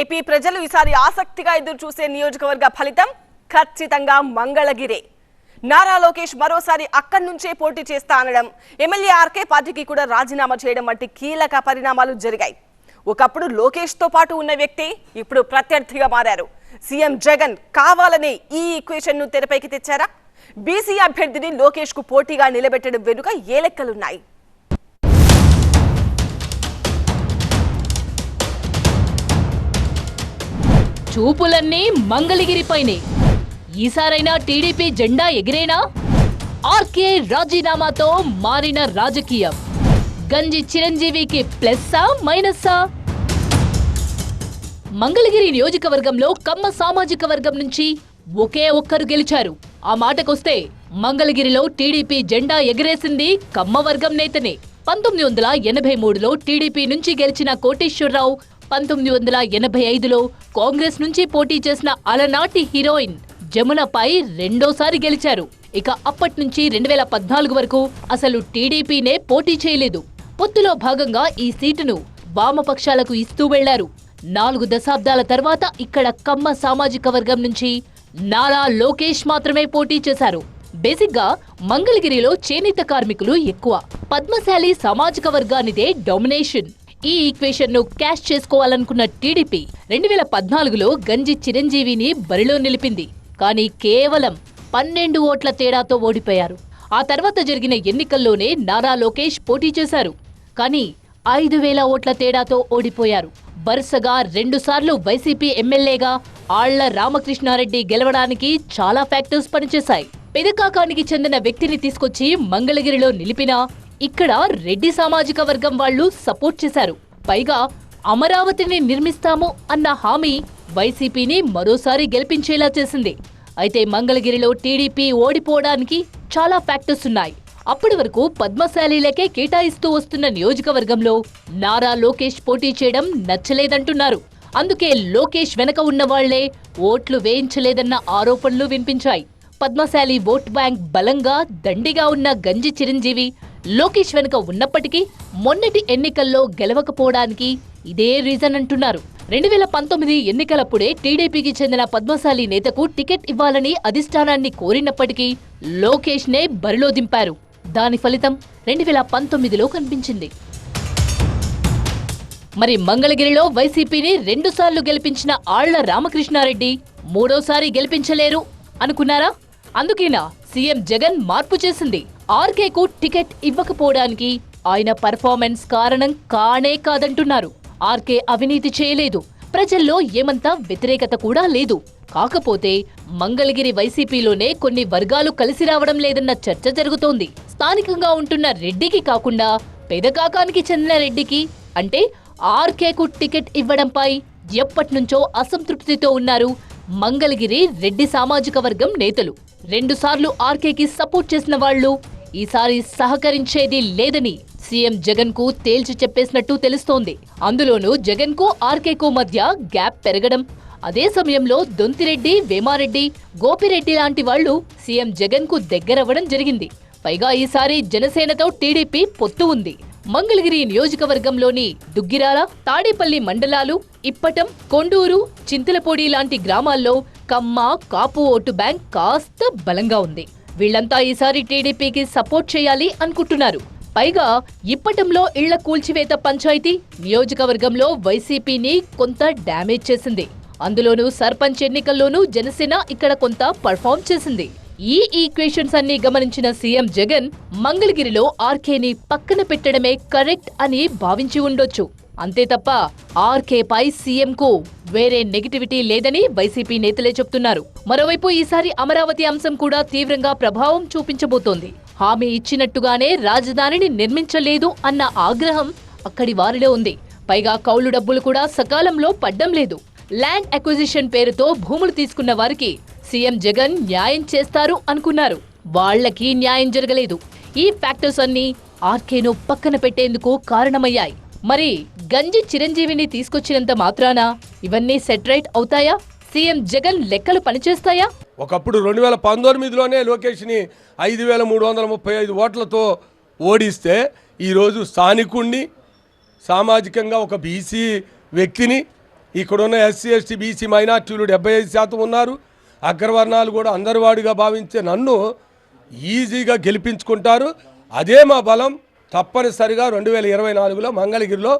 AP ప్రజలు ఈసారి ఆసక్తిగా ఎదురు చూసే నియోజకవర్గ ఫలితం ఖచ్చితంగా మంగళగిరే. నారా లోకేష్ మరోసారి అక్కడి నుంచే పోటీ చేస్తా అనడం. ఎమ్మెల్యే ఆర్కే పార్టీకి కూడా రాజీనామా చేయడం వంటి కీలక పరిణామాలు జరిగాయి. ఒకప్పుడు లోకేష్తో పాటు ఉన్న వ్యక్తి ఇప్పుడు ప్రత్యర్థిగా మారారు. సీఎం జగన్ కావాలనే ఈ ఈక్వేషన్ను తెరపైకి తెచ్చారా? బీసీ అభ్యర్థిని లోకేష్కు పోటీగా నిలబెట్టడం వెనుక ఏ లెక్కలున్నాయి? చూపులన్నీ మంగళగిరిపైనే. ఈసారైనా టీడీపీ జెండా ఎగిరేనా? ఆర్కే రాజీనామాతో మారిన రాజకీయం. గంజి చిరంజీవికి ప్లస్సా మైనస్సా? మంగళగిరి నియోజకవర్గంలో కమ్మ సామాజిక వర్గం నుంచి ఒకే ఒక్కరు గెలిచారు. ఆ మాటకొస్తే మంగళగిరిలో టీడీపీ జెండా ఎగిరేసింది కమ్మ వర్గం నేతనే. పంతొమ్మిది వందల ఎనభై మూడులో టీడీపీ నుంచి గెలిచిన కోటేశ్వరరావు పంతొమ్మిది వందల ఎనభై ఐదులో కాంగ్రెస్ నుంచి పోటీ చేసిన అలనాటి హీరోయిన్ జమునపై రెండోసారి గెలిచారు. ఇక అప్పటి నుంచి రెండు వేల పద్నాలుగు వరకు అసలు టీడీపీనే పోటీ చేయలేదు. పొత్తులో భాగంగా ఈ సీటును వామపక్షాలకు ఇస్తూ వెళ్ళారు. నాలుగు దశాబ్దాల తర్వాత ఇక్కడ కమ్మ సామాజిక వర్గం నుంచి నారా లోకేష్ మాత్రమే పోటీ చేశారు. బేసిక్గా మంగళగిరిలో చేనేత కార్మికులు ఎక్కువ. పద్మశాలి సామాజిక వర్గానిదే డామినేషన్. ఈ ఈక్వేషన్ను క్యాష్ చేసుకోవాలనుకున్న టీడీపీ రెండు వేల పద్నాలుగులో గంజి చిరంజీవిని బరిలో నిలిపింది. కానీ కేవలం పన్నెండు ఓట్ల తేడాతో ఓడిపోయారు. ఆ తర్వాత జరిగిన ఎన్నికల్లోనే నారా లోకేష్ పోటీ చేశారు. కానీ ఐదు వేల ఓట్ల తేడాతో ఓడిపోయారు. వరుసగా రెండుసార్లు వైసీపీ ఎమ్మెల్యేగా ఆళ్ళ రామకృష్ణారెడ్డి గెలవడానికి చాలా ఫ్యాక్టర్స్ పనిచేశాయి. పెదకాకానికి చెందిన వ్యక్తిని తీసుకొచ్చి మంగళగిరిలో నిలిపినా ఇక్కడ రెడ్డి సామాజిక వర్గం వాళ్ళు సపోర్ట్ చేశారు. పైగా అమరావతిని నిర్మిస్తాము అన్న హామీ వైసీపీని మరోసారి గెలిపించేలా చేసింది. అయితే మంగళగిరిలో టీడీపీ ఓడిపోవడానికి చాలా ఫ్యాక్టర్స్ ఉన్నాయి. అప్పటి వరకు పద్మశాలీలకే కేటాయిస్తూ వస్తున్న నియోజకవర్గంలో నారా లోకేష్ పోటీ చేయడం నచ్చలేదంటున్నారు. అందుకే లోకేష్ వెనక ఉన్న వాళ్ళే ఓట్లు వేయించలేదన్న ఆరోపణలు వినిపించాయి. పద్మశాలి ఓట్ బ్యాంక్ బలంగా దండిగా ఉన్న గంజి చిరంజీవి లోకేష్ వెనుక ఉన్నప్పటికీ మొన్నటి ఎన్నికల్లో గెలవకపోవడానికి ఇదే రీజన్ అంటున్నారు. రెండు వేల పంతొమ్మిది ఎన్నికలప్పుడే టీడీపీకి చెందిన పద్మశాలి నేతకు టికెట్ ఇవ్వాలని అధిష్టానాన్ని కోరినప్పటికీ లోకేష్ నే బరిలో దింపారు. దాని ఫలితం రెండు వేల పంతొమ్మిదిలో కనిపించింది. మరి మంగళగిరిలో వైసీపీని రెండుసార్లు గెలిపించిన ఆళ్ళ రామకృష్ణారెడ్డి మూడోసారి గెలిపించలేరు అనుకున్నారా? అందుకేనా సీఎం జగన్ మార్పు చేసింది. ఆర్కేకు టికెట్ ఇవ్వకపోవడానికి ఆయన పర్ఫార్మెన్స్ కారణం కానే కాదంటున్నారు. ఆర్కే అవినీతి చేయలేదు. ప్రజల్లో ఏమంతా వ్యతిరేకత కూడా లేదు. కాకపోతే మంగళగిరి వైసీపీలోనే కొన్ని వర్గాలు కలిసి రావడం లేదన్న చర్చ జరుగుతోంది. స్థానికంగా ఉంటున్న రెడ్డికి కాకుండా పెదకాకానికి చెందిన రెడ్డికి అంటే ఆర్కేకు టికెట్ ఇవ్వడంపై ఎప్పటినుంచో అసంతృప్తితో ఉన్నారు మంగళగిరి రెడ్డి సామాజిక వర్గం నేతలు. రెండుసార్లు ఆర్కేకి సపోర్ట్ చేసిన వాళ్ళు ఈసారి సహకరించేది లేదని సీఎం జగన్కు తేల్చి చెప్పేసినట్టు తెలుస్తోంది. అందులోనూ జగన్కు ఆర్కేకు మధ్య గ్యాప్ పెరగడం అదే సమయంలో దొంతిరెడ్డి వేమారెడ్డి గోపిరెడ్డి లాంటి వాళ్ళు సీఎం జగన్కు దగ్గరవ్వడం జరిగింది. పైగా ఈసారి జనసేనతో టీడీపీ పొత్తు ఉంది. మంగళగిరి నియోజకవర్గంలోని దుగ్గిరాల తాడేపల్లి మండలాలు ఇప్పటం కొండూరు చింతలపూడి లాంటి గ్రామాల్లో కమ్మ కాపు ఓటు బ్యాంక్ కాస్త బలంగా ఉంది. వీళ్ళంతా ఈసారి టీడీపీకి సపోర్ట్ చేయాలి అనుకుంటున్నారు. పైగా ఇప్పటంలో ఇళ్ళ కూల్చివేత పంచాయతీ నియోజకవర్గంలో వైసీపీని కొంత డ్యామేజ్ చేసింది. అందులోనూ సర్పంచ్ ఎన్నికల్లోనూ జనసేన ఇక్కడ కొంత పర్ఫామ్ చేసింది. ఈ ఈక్వేషన్స్ అన్ని గమనించిన సీఎం జగన్ మంగళగిరిలో ఆర్కేని పక్కన పెట్టడమే కరెక్ట్ అని భావించి ఉండొచ్చు. అంతే తప్ప ఆర్కేపై సీఎంకు వేరే నెగిటివిటీ లేదని వైసీపీ నేతలే చెప్తున్నారు. మరోవైపు ఈసారి అమరావతి అంశం కూడా తీవ్రంగా ప్రభావం చూపించబోతోంది. హామీ ఇచ్చినట్టుగానే రాజధానిని నిర్మించలేదు అన్న ఆగ్రహం అక్కడి వారిలో ఉంది. పైగా కౌలు డబ్బులు కూడా సకాలంలో పడ్డం లేదు. ల్యాండ్ అక్విజిషన్ పేరుతో భూములు తీసుకున్న వారికి సీఎం జగన్ న్యాయం చేస్తారు అనుకున్నారు. వాళ్ళకి న్యాయం జరగలేదు. ఈ ఫ్యాక్టర్స్ అన్ని ఆర్కేను పక్కన పెట్టేందుకు కారణమయ్యాయి. మరి గంజి చిరంజీవిని తీసుకొచ్చినంత మాత్రాన ఇవన్నీ సెటరైట్ అవుతాయా? సీఎం జగన్ లెక్కలు పనిచేస్తాయా? ఒకప్పుడు రెండు వేల పంతొమ్మిదిలోనే లోకేష్ని ఐదు వేల మూడు వందల ముప్పై ఐదు ఓట్లతో ఓడిస్తే ఈరోజు స్థానికుణ్ణి సామాజికంగా ఒక బీసీ వ్యక్తిని ఇక్కడున్న ఎస్సీ ఎస్టీ బీసీ మైనార్టీలు డెబ్బై ఐదు శాతం ఉన్నారు. అగ్రవర్ణాలు కూడా అందరివాడిగా భావించే నన్ను ఈజీగా గెలిపించుకుంటారు. అదే మా బలం. తప్పనిసరిగా రెండు వేల ఇరవై నాలుగులో మంగళగిరిలో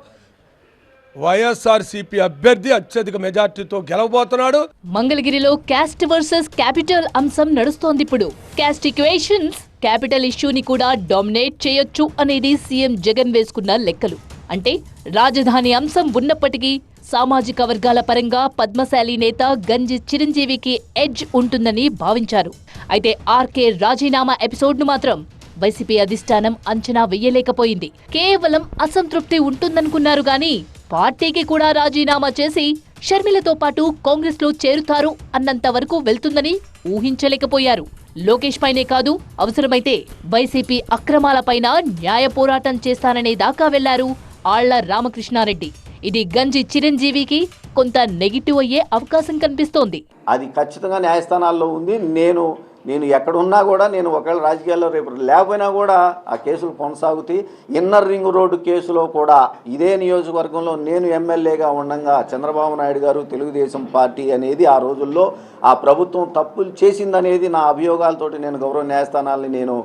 వైఎస్ఆర్సీపీ అభ్యర్థి అత్యధిక మెజార్టీతో గెలవబోతున్నాడు. మంగళగిరిలో క్యాస్ట్ వర్సెస్ క్యాపిటల్ అంశం నడుస్తోంది ఇప్పుడు. క్యాస్ట్ ఈక్వేషన్స్ క్యాపిటల్ ఇష్యూని కూడా డామినేట్ చేయొచ్చు అనేది సీఎం జగన్ వేసుకున్న లెక్కలు. అంటే రాజధాని అంశం ఉన్నప్పటికీ సామాజిక వర్గాల పరంగా పద్మశాలి నేత గంజి చిరంజీవికి ఎడ్జ్ ఉంటుందని భావించారు. అయితే ఆర్కే రాజీనామా ఎపిసోడ్ను మాత్రం వైసీపీ అధిష్టానం అంచనా వెయ్యలేకపోయింది కేవలం అసంతృప్తి ఉంటుందనుకున్నారు గాని పార్టీకి కూడా రాజీనామా చేసి షర్మిలతో పాటు కాంగ్రెస్లో చేరుతారు అన్నంత వరకు వెళ్తుందని ఊహించలేకపోయారు. లోకేష్ పైనే కాదు అవసరమైతే వైసీపీ అక్రమాలపైన న్యాయ పోరాటం చేస్తాననే దాకా వెళ్ళారు ఆళ్ళ రామకృష్ణారెడ్డి. ఇది గంజి చిరంజీవికి కొంత నెగిటివ్ అయ్యే అవకాశం కనిపిస్తోంది. అది ఖచ్చితంగా న్యాయస్థానాల్లో ఉంది. నేను నేను ఎక్కడున్నా కూడా నేను ఒకవేళ రాజకీయాల్లో రేపు లేకపోయినా కూడా ఆ కేసులు కొనసాగుతాయి. ఇన్నర్ రింగ్ రోడ్డు కేసులో కూడా ఇదే నియోజకవర్గంలో నేను ఎమ్మెల్యేగా ఉండగా చంద్రబాబు నాయుడు గారు తెలుగుదేశం పార్టీ అనేది ఆ రోజుల్లో ఆ ప్రభుత్వం తప్పులు చేసిందనేది నా అభియోగాలతోటి నేను గౌరవ న్యాయస్థానాల్ని నేను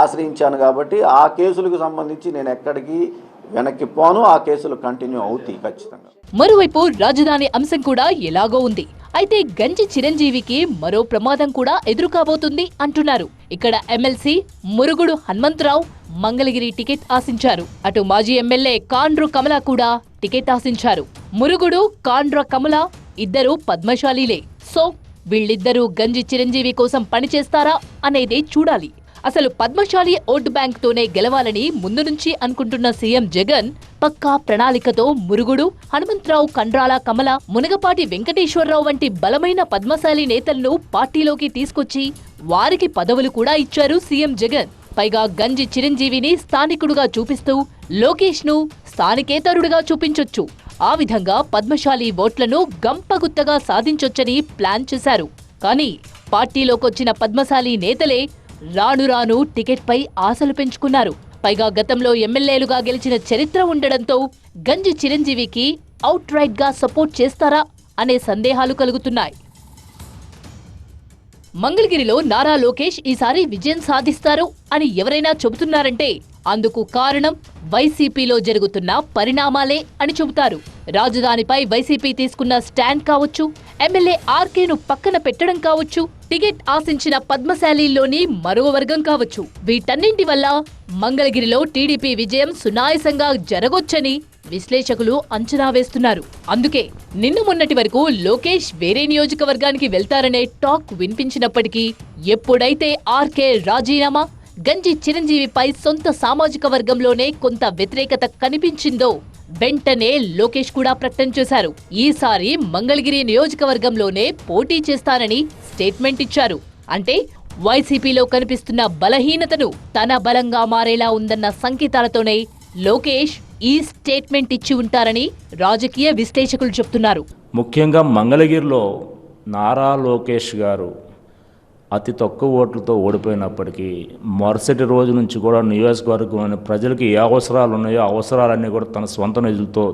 ఆశ్రయించాను కాబట్టి ఆ కేసులకు సంబంధించి నేను ఎక్కడికి వెనక్కి పోను. ఆ కేసులు కంటిన్యూ అవుతాయి ఖచ్చితంగా. మరోవైపు రాజధాని అంశం కూడా ఎలాగో ఉంది. అయితే గంజి చిరంజీవికి మరో ప్రమాదం కూడా ఎదురు కాబోతుంది అంటున్నారు. ఇక్కడ ఎమ్మెల్సీ మురుగుడు హనుమంతరావు మంగళగిరి టికెట్ ఆశించారు. అటు మాజీ ఎమ్మెల్యే కాండ్రు కమల కూడా టికెట్ ఆశించారు. మురుగుడు కాండ్ర కమల ఇద్దరు పద్మశాలీలే. సో వీళ్ళిద్దరూ గంజి చిరంజీవి కోసం పనిచేస్తారా అనేదే చూడాలి. అసలు పద్మశాలి ఓటు బ్యాంక్ తోనే గెలవాలని ముందు నుంచి అనుకుంటున్న సీఎం జగన్ పక్కా ప్రణాళికతో మురుగుడు హనుమంతరావు కండ్రాల కమల మునగపాటి వెంకటేశ్వరరావు వంటి బలమైన పద్మశాలి నేతలను పార్టీలోకి తీసుకొచ్చి వారికి పదవులు కూడా ఇచ్చారు సీఎం జగన్. పైగా గంజి చిరంజీవిని స్థానికుడుగా చూపిస్తూ లోకేష్ను స్థానికేతరుడుగా చూపించొచ్చు. ఆ విధంగా పద్మశాలి ఓట్లను గంపగుత్తగా సాధించొచ్చని ప్లాన్ చేశారు. కానీ పార్టీలోకొచ్చిన పద్మశాలి నేతలే రాను రాను టికెట్పై ఆశలు పెంచుకున్నారు. పైగా గతంలో ఎమ్మెల్యేలుగా గెలిచిన చరిత్ర ఉండడంతో గంజి చిరంజీవికి అవుట్ రైట్గా సపోర్ట్ చేస్తారా అనే సందేహాలు కలుగుతున్నాయి. మంగళగిరిలో నారా లోకేష్ ఈసారి విజయం సాధిస్తారు అని ఎవరైనా చెబుతున్నారంటే అందుకు కారణం వైసీపీలో జరుగుతున్న పరిణామాలే అని చెబుతారు. రాజధానిపై వైసీపీ తీసుకున్న స్టాండ్ కావచ్చు ఎమ్మెల్యే ఆర్కేను పక్కన పెట్టడం కావచ్చు టికెట్ ఆశించిన పద్మశాలిలోని మరో వర్గం కావచ్చు. వీటన్నింటి వల్ల మంగళగిరిలో టీడీపీ విజయం సునాయసంగా జరగొచ్చని విశ్లేషకులు అంచనా వేస్తున్నారు. అందుకే నిన్న మొన్నటి వరకు లోకేష్ వేరే నియోజకవర్గానికి వెళ్తారనే టాక్ వినిపించినప్పటికీ ఎప్పుడైతే ఆర్కే రాజీనామా గంజి చిరంజీవిపై సొంత సామాజిక వర్గంలోనే కొంత వ్యతిరేకత కనిపించిందో వెంటనే లోకేష్ కూడా ప్రకటన చేశారు. ఈసారి మంగళగిరి నియోజకవర్గంలోనే పోటీ చేస్తానని స్టేట్మెంట్ ఇచ్చారు. అంటే వైసీపీలో కనిపిస్తున్న బలహీనతను తన బలంగా మారేలా ఉందన్న సంకేతాలతోనే లోకేష్ ఈ స్టేట్మెంట్ ఇచ్చి ఉంటారని రాజకీయ విశ్లేషకులు చెప్తున్నారు. ముఖ్యంగా మంగళగిరిలో నారా లోకేష్ గారు అతి తక్కువ ఓట్లతో ఓడిపోయినప్పటికీ మరుసటి రోజు నుంచి కూడా నియోజకవర్గం ప్రజలకు ఏ అవసరాలు ఉన్నాయో అవసరాలన్నీ కూడా తన సొంత నిధులతో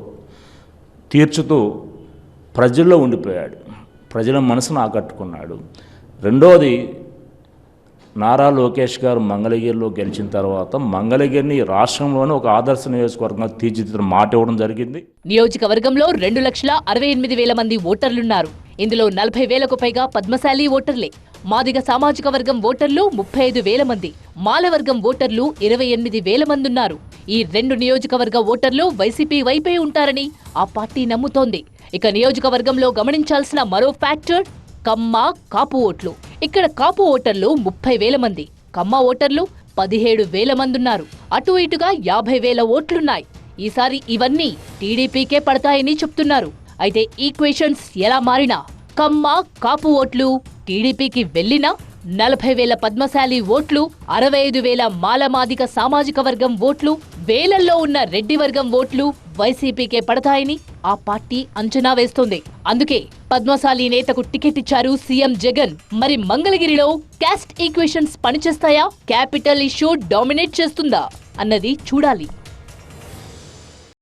తీర్చుతూ ప్రజల్లో ఉండిపోయాడు. ప్రజల మనసును ఆకట్టుకున్నాడు. రెండోది నారా లోకేష్ గారు మంగళగిరిలో గెలిచిన తర్వాత మంగళగిరిని రాష్ట్రంలోనే ఒక ఆదర్శ నియోజకవర్గంగా తీర్చిదిద్దిన మాట ఇవ్వడం జరిగింది. నియోజకవర్గంలో రెండు లక్షల అరవై ఎనిమిది వేల మంది ఓటర్లున్నారు. ఇందులో నలభై వేలకు పైగా పద్మశాలి ఓటర్లే. మాదిగ సామాజిక వర్గం ఓటర్లు ముప్పై ఐదు వేల మంది మాలవర్గం ఓటర్లు ఇరవై ఎనిమిది వేల మంది ఉన్నారు ఈ రెండు నియోజకవర్గ ఓటర్లు వైసీపీ వైపే ఉంటారని ఆ పార్టీ నమ్ముతోంది. ఇక నియోజకవర్గంలో గమనించాల్సిన మరో ఫ్యాక్టర్ కమ్మ కాపు ఓట్లు. ఇక్కడ కాపు ఓటర్లు ముప్పై వేల మంది కమ్మ ఓటర్లు పదిహేడు వేల మంది ఉన్నారు అటు ఇటుగా యాభై వేల ఓట్లున్నాయి. ఈసారి ఇవన్నీ టీడీపీకే పడతాయని చెప్తున్నారు. అయితే ఈక్వేషన్స్ ఎలా మారినా కమ్మ కాపు ఓట్లు టీడీపీకి వెళ్ళినా నలభై వేల పద్మశాలి ఓట్లు అరవై ఐదు వేల మాలమాదిక సామాజిక వర్గం ఓట్లు వేలల్లో ఉన్న రెడ్డి వర్గం ఓట్లు వైసీపీకే పడతాయని ఆ పార్టీ అంచనా వేస్తోంది. అందుకే పద్మశాలి నేతకు టికెట్ ఇచ్చారు సీఎం జగన్. మరి మంగళగిరిలో క్యాస్ట్ ఈక్వేషన్స్ పనిచేస్తాయా? క్యాపిటల్ ఇష్యూ డామినేట్ చేస్తుందా? అన్నది చూడాలి.